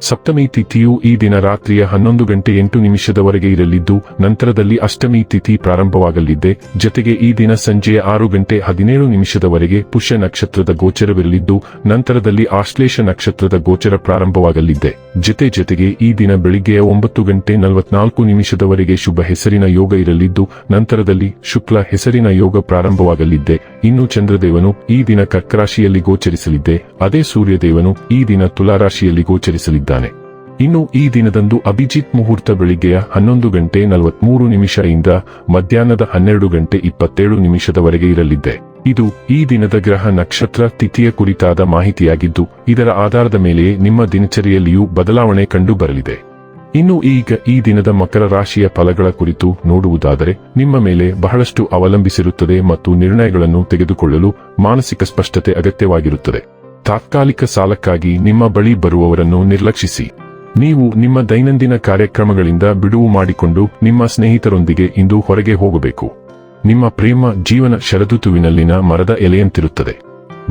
ಸಪ್ತಮಿ ತಿಥಿಯು ಈ ದಿನ ರಾತ್ರಿಯ ಹನ್ನೊಂದು ಗಂಟೆ ಎಂಟು ನಿಮಿಷದವರೆಗೆ ಇರಲಿದ್ದು, ನಂತರದಲ್ಲಿ ಅಷ್ಟಮಿ ತಿಥಿ ಪ್ರಾರಂಭವಾಗಲಿದೆ. ಜತೆಗೆ ಈ ದಿನ ಸಂಜೆಯ ಆರು ಗಂಟೆ ಹದಿನೇಳು ನಿಮಿಷದವರೆಗೆ ಪುಷ್ಯ ನಕ್ಷತ್ರದ ಗೋಚರವಿರಲಿದ್ದು, ನಂತರದಲ್ಲಿ ಆಶ್ಲೇಷ ನಕ್ಷತ್ರದ ಗೋಚರ ಪ್ರಾರಂಭವಾಗಲಿದೆ. ಜತೆ ಜತೆಗೆ ಈ ದಿನ ಬೆಳಿಗ್ಗೆಯ ಒಂಬತ್ತು ಗಂಟೆ ನಲವತ್ನಾಲ್ಕು ನಿಮಿಷದವರೆಗೆ ಶುಭ ಹೆಸರಿನ ಯೋಗ ಇರಲಿದ್ದು, ನಂತರದಲ್ಲಿ ಶುಕ್ಲ ಹೆಸರಿನ ಯೋಗ ಪ್ರಾರಂಭವಾಗಲಿದ್ದೆ ಇನ್ನು ಚಂದ್ರದೇವನು ಈ ದಿನ ಕರ್ಕರಾಶಿಯಲ್ಲಿ ಗೋಚರಿಸಲಿದ್ದೆ ಅದೇ ಸೂರ್ಯದೇವನು ಈ ದಿನ ತುಲಾರಾಶಿಯಲ್ಲಿ ಗೋಚರಿಸಲಿದ್ದಾನೆ ಇನ್ನು ಈ ದಿನದಂದು ಅಭಿಜಿತ್ ಮುಹೂರ್ತ ಬೆಳಿಗ್ಗೆಯ ಹನ್ನೊಂದು ಗಂಟೆ ನಲವತ್ಮೂರು ನಿಮಿಷದಿಂದ ಮಧ್ಯಾಹ್ನದ ಹನ್ನೆರಡು ಗಂಟೆ ಇಪ್ಪತ್ತೇಳು ನಿಮಿಷದವರೆಗೆ ಇರಲಿದ್ದೆ ಇದು ಈ ದಿನದ ಗ್ರಹ ನಕ್ಷತ್ರ ತಿಥಿಯ ಕುರಿತಾದ ಮಾಹಿತಿಯಾಗಿದ್ದು, ಇದರ ಆಧಾರದ ಮೇಲೆಯೇ ನಿಮ್ಮ ದಿನಚರಿಯಲ್ಲಿಯೂ ಬದಲಾವಣೆ ಕಂಡು ಬರಲಿದೆ ಇನ್ನು ಈಗ ಈ ದಿನದ ಮಕರ ರಾಶಿಯ ಫಲಗಳ ಕುರಿತು ನೋಡುವುದಾದರೆ, ನಿಮ್ಮ ಮೇಲೆ ಬಹಳಷ್ಟು ಅವಲಂಬಿಸಿರುತ್ತದೆ ಮತ್ತು ನಿರ್ಣಯಗಳನ್ನು ತೆಗೆದುಕೊಳ್ಳಲು ಮಾನಸಿಕ ಸ್ಪಷ್ಟತೆ ಅಗತ್ಯವಾಗಿರುತ್ತದೆ. ತಾತ್ಕಾಲಿಕ ಸಾಲಕ್ಕಾಗಿ ನಿಮ್ಮ ಬಳಿ ಬರುವವರನ್ನು ನಿರ್ಲಕ್ಷಿಸಿ. ನೀವು ನಿಮ್ಮ ದೈನಂದಿನ ಕಾರ್ಯಕ್ರಮಗಳಿಂದ ಬಿಡುವು ಮಾಡಿಕೊಂಡು ನಿಮ್ಮ ಸ್ನೇಹಿತರೊಂದಿಗೆ ಇಂದು ಹೊರಗೆ ಹೋಗಬೇಕು. ನಿಮ್ಮ ಪ್ರೇಮ ಜೀವನ ಶರದೃತುವಿನಲ್ಲಿನ ಮರದ ಎಲೆಯಂತಿರುತ್ತದೆ.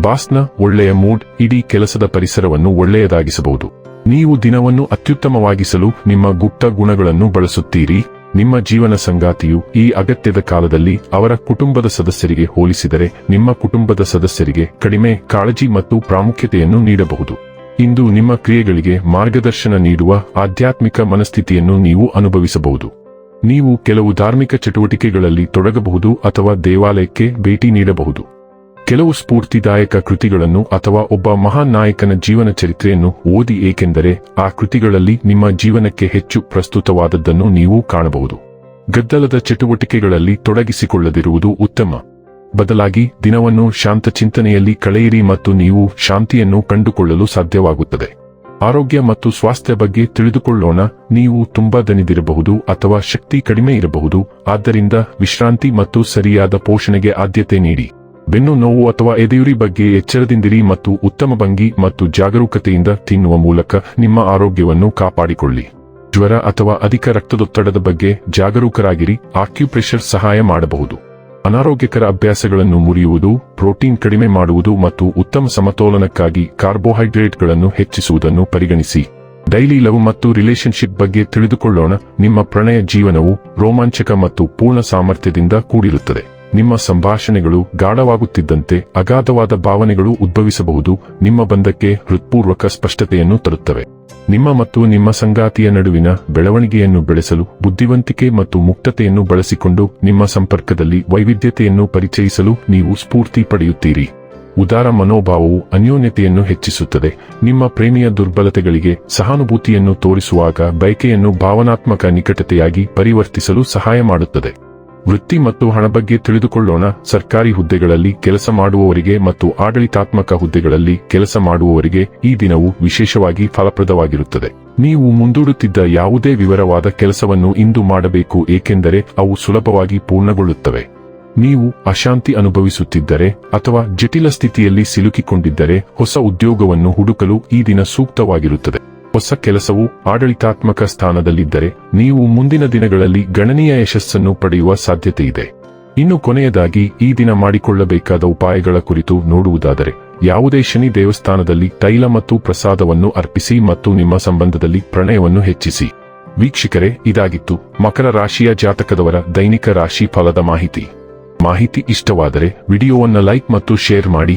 ಬಾಸ್ನ ಒಳ್ಳೆಯ ಮೂಡ್ ಇಡೀ ಕೆಲಸದ ಪರಿಸರವನ್ನು ಒಳ್ಳೆಯದಾಗಿಸಬಹುದು. ನೀವು ದಿನವನ್ನು ಅತ್ಯುತ್ತಮವಾಗಿಸಲು ನಿಮ್ಮ ಗುಪ್ತ ಗುಣಗಳನ್ನು ಬಳಸುತ್ತೀರಿ. ನಿಮ್ಮ ಜೀವನ ಸಂಗಾತಿಯು ಈ ಅಗತ್ಯದ ಕಾಲದಲ್ಲಿ ಅವರ ಕುಟುಂಬದ ಸದಸ್ಯರಿಗೆ ಹೋಲಿಸಿದರೆ ನಿಮ್ಮ ಕುಟುಂಬದ ಸದಸ್ಯರಿಗೆ ಕಡಿಮೆ ಕಾಳಜಿ ಮತ್ತು ಪ್ರಾಮುಖ್ಯತೆಯನ್ನು ನೀಡಬಹುದು. ಇಂದು ನಿಮ್ಮ ಕ್ರಿಯೆಗಳಿಗೆ ಮಾರ್ಗದರ್ಶನ ನೀಡುವ ಆಧ್ಯಾತ್ಮಿಕ ಮನಸ್ಥಿತಿಯನ್ನು ನೀವು ಅನುಭವಿಸಬಹುದು. ನೀವು ಕೆಲವು ಧಾರ್ಮಿಕ ಚಟುವಟಿಕೆಗಳಲ್ಲಿ ತೊಡಗಬಹುದು ಅಥವಾ ದೇವಾಲಯಕ್ಕೆ ಭೇಟಿ ನೀಡಬಹುದು. ಕೆಲವು ಸ್ಫೂರ್ತಿದಾಯಕ ಕೃತಿಗಳನ್ನು ಅಥವಾ ಒಬ್ಬ ಮಹಾನ್ ನಾಯಕನ ಜೀವನ ಚರಿತ್ರೆಯನ್ನು ಓದಿ ಏಕೆಂದರೆ ಆ ಕೃತಿಗಳಲ್ಲಿ ನಿಮ್ಮ ಜೀವನಕ್ಕೆ ಹೆಚ್ಚು ಪ್ರಸ್ತುತವಾದದ್ದನ್ನು ನೀವು ಕಾಣಬಹುದು. ಗದ್ದಲದ ಚಟುವಟಿಕೆಗಳಲ್ಲಿ ತೊಡಗಿಸಿಕೊಳ್ಳದಿರುವುದು ಉತ್ತಮ. ಬದಲಾಗಿ ದಿನವನ್ನು ಶಾಂತ ಚಿಂತನೆಯಲ್ಲಿ ಕಳೆಯಿರಿ ಮತ್ತು ನೀವು ಶಾಂತಿಯನ್ನು ಕಂಡುಕೊಳ್ಳಲು ಸಾಧ್ಯವಾಗುತ್ತದೆ. ಆರೋಗ್ಯ ಮತ್ತು ಸ್ವಾಸ್ಥ್ಯ ಬಗ್ಗೆ ತಿಳಿದುಕೊಳ್ಳೋಣ. ನೀವು ತುಂಬಾ ದಣಿದಿರಬಹುದು ಅಥವಾ ಶಕ್ತಿ ಕಡಿಮೆ ಇರಬಹುದು. ಆದ್ದರಿಂದ ವಿಶ್ರಾಂತಿ ಮತ್ತು ಸರಿಯಾದ ಪೋಷಣೆಗೆ ಆದ್ಯತೆ ನೀಡಿ. ಬೆನ್ನು ನೋವು ಅಥವಾ ಎದೆಯುರಿ ಬಗ್ಗೆ ಎಚ್ಚರದಿಂದಿರಿ ಮತ್ತು ಉತ್ತಮ ಭಂಗಿ ಮತ್ತು ಜಾಗರೂಕತೆಯಿಂದ ತಿನ್ನುವ ಮೂಲಕ ನಿಮ್ಮ ಆರೋಗ್ಯವನ್ನು ಕಾಪಾಡಿಕೊಳ್ಳಿ. ಜ್ವರ ಅಥವಾ ಅಧಿಕ ರಕ್ತದೊತ್ತಡದ ಬಗ್ಗೆ ಜಾಗರೂಕರಾಗಿರಿ, ಆಕ್ಯುಪ್ರೆಷರ್ ಸಹಾಯ ಮಾಡಬಹುದು. ಅನಾರೋಗ್ಯಕರ ಅಭ್ಯಾಸಗಳನ್ನು ಮುರಿಯುವುದು, ಪ್ರೋಟೀನ್ ಕಡಿಮೆ ಮಾಡುವುದು ಮತ್ತು ಉತ್ತಮ ಸಮತೋಲನಕ್ಕಾಗಿ ಕಾರ್ಬೋಹೈಡ್ರೇಟ್ಗಳನ್ನು ಹೆಚ್ಚಿಸುವುದನ್ನು ಪರಿಗಣಿಸಿ. ಡೈಲಿ ಲವ್ ಮತ್ತು ರಿಲೇಶನ್ಶಿಪ್ ಬಗ್ಗೆ ತಿಳಿದುಕೊಳ್ಳೋಣ, ನಿಮ್ಮ ಪ್ರಣಯ ಜೀವನವು ರೋಮಾಂಚಕ ಮತ್ತು ಪೂರ್ಣ ಸಾಮರ್ಥ್ಯದಿಂದ ಕೂಡಿರುತ್ತದೆ. ನಿಮ್ಮ ಸಂಭಾಷಣೆಗಳು ಗಾಢವಾಗುತ್ತಿದ್ದಂತೆ ಅಗಾಧವಾದ ಭಾವನೆಗಳು ಉದ್ಭವಿಸಬಹುದು, ನಿಮ್ಮ ಬಂಧಕ್ಕೆ ಹೃತ್ಪೂರ್ವಕ ಸ್ಪಷ್ಟತೆಯನ್ನು ತರುತ್ತವೆ. ನಿಮ್ಮ ಮತ್ತು ನಿಮ್ಮ ಸಂಗಾತಿಯ ನಡುವಿನ ಬೆಳವಣಿಗೆಯನ್ನು ಬೆಳೆಸಲು ಬುದ್ಧಿವಂತಿಕೆ ಮತ್ತು ಮುಕ್ತತೆಯನ್ನು ಬಳಸಿಕೊಂಡು ನಿಮ್ಮ ಸಂಪರ್ಕದಲ್ಲಿ ವೈವಿಧ್ಯತೆಯನ್ನು ಪರಿಚಯಿಸಲು ನೀವು ಸ್ಫೂರ್ತಿ ಪಡೆಯುತ್ತೀರಿ. ಉದಾರ ಮನೋಭಾವವು ಅನ್ಯೋನ್ಯತೆಯನ್ನು ಹೆಚ್ಚಿಸುತ್ತದೆ. ನಿಮ್ಮ ಪ್ರೇಮಿಯ ದುರ್ಬಲತೆಗಳಿಗೆ ಸಹಾನುಭೂತಿಯನ್ನು ತೋರಿಸುವಾಗ ಬಯಕೆಯನ್ನು ಭಾವನಾತ್ಮಕ ನಿಕಟತೆಯಾಗಿ ಪರಿವರ್ತಿಸಲು ಸಹಾಯ ಮಾಡುತ್ತದೆ. ವೃತ್ತಿ ಮತ್ತು ಹಣ ಬಗ್ಗೆ ತಿಳಿದುಕೊಳ್ಳೋಣ. ಸರ್ಕಾರಿ ಹುದ್ದೆಗಳಲ್ಲಿ ಕೆಲಸ ಮಾಡುವವರಿಗೆ ಮತ್ತು ಆಡಳಿತಾತ್ಮಕ ಹುದ್ದೆಗಳಲ್ಲಿ ಕೆಲಸ ಮಾಡುವವರಿಗೆ ಈ ದಿನವು ವಿಶೇಷವಾಗಿ ಫಲಪ್ರದವಾಗಿರುತ್ತದೆ. ನೀವು ಮುಂದೂಡುತ್ತಿದ್ದ ಯಾವುದೇ ವಿವರವಾದ ಕೆಲಸವನ್ನು ಇಂದು ಮಾಡಬೇಕು, ಏಕೆಂದರೆ ಅವು ಸುಲಭವಾಗಿ ಪೂರ್ಣಗೊಳ್ಳುತ್ತವೆ. ನೀವು ಅಶಾಂತಿ ಅನುಭವಿಸುತ್ತಿದ್ದರೆ ಅಥವಾ ಜಟಿಲ ಸ್ಥಿತಿಯಲ್ಲಿ ಸಿಲುಕಿಕೊಂಡಿದ್ದರೆ ಹೊಸ ಉದ್ಯೋಗವನ್ನು ಹುಡುಕಲು ಈ ದಿನ ಸೂಕ್ತವಾಗಿರುತ್ತದೆ. ಹೊಸ ಕೆಲಸವು ಆಡಳಿತಾತ್ಮಕ ಸ್ಥಾನದಲ್ಲಿದ್ದರೆ ನೀವು ಮುಂದಿನ ದಿನಗಳಲ್ಲಿ ಗಣನೀಯ ಯಶಸ್ಸನ್ನು ಪಡೆಯುವ ಸಾಧ್ಯತೆಯಿದೆ ಇನ್ನು ಕೊನೆಯದಾಗಿ ಈ ದಿನ ಮಾಡಿಕೊಳ್ಳಬೇಕಾದ ಉಪಾಯಗಳ ಕುರಿತು ನೋಡುವುದಾದರೆ, ಯಾವುದೇ ಶನಿ ದೇವಸ್ಥಾನದಲ್ಲಿ ತೈಲ ಮತ್ತು ಪ್ರಸಾದವನ್ನು ಅರ್ಪಿಸಿ ಮತ್ತು ನಿಮ್ಮ ಸಂಬಂಧದಲ್ಲಿ ಪ್ರಣಯವನ್ನು ಹೆಚ್ಚಿಸಿ. ವೀಕ್ಷಕರೇ, ಇದಾಗಿತ್ತು ಮಕರ ರಾಶಿಯ ಜಾತಕದವರ ದೈನಿಕ ರಾಶಿ ಫಲದ ಮಾಹಿತಿ. ಮಾಹಿತಿ ಇಷ್ಟವಾದರೆ ವಿಡಿಯೋವನ್ನು ಲೈಕ್ ಮತ್ತು ಶೇರ್ ಮಾಡಿ.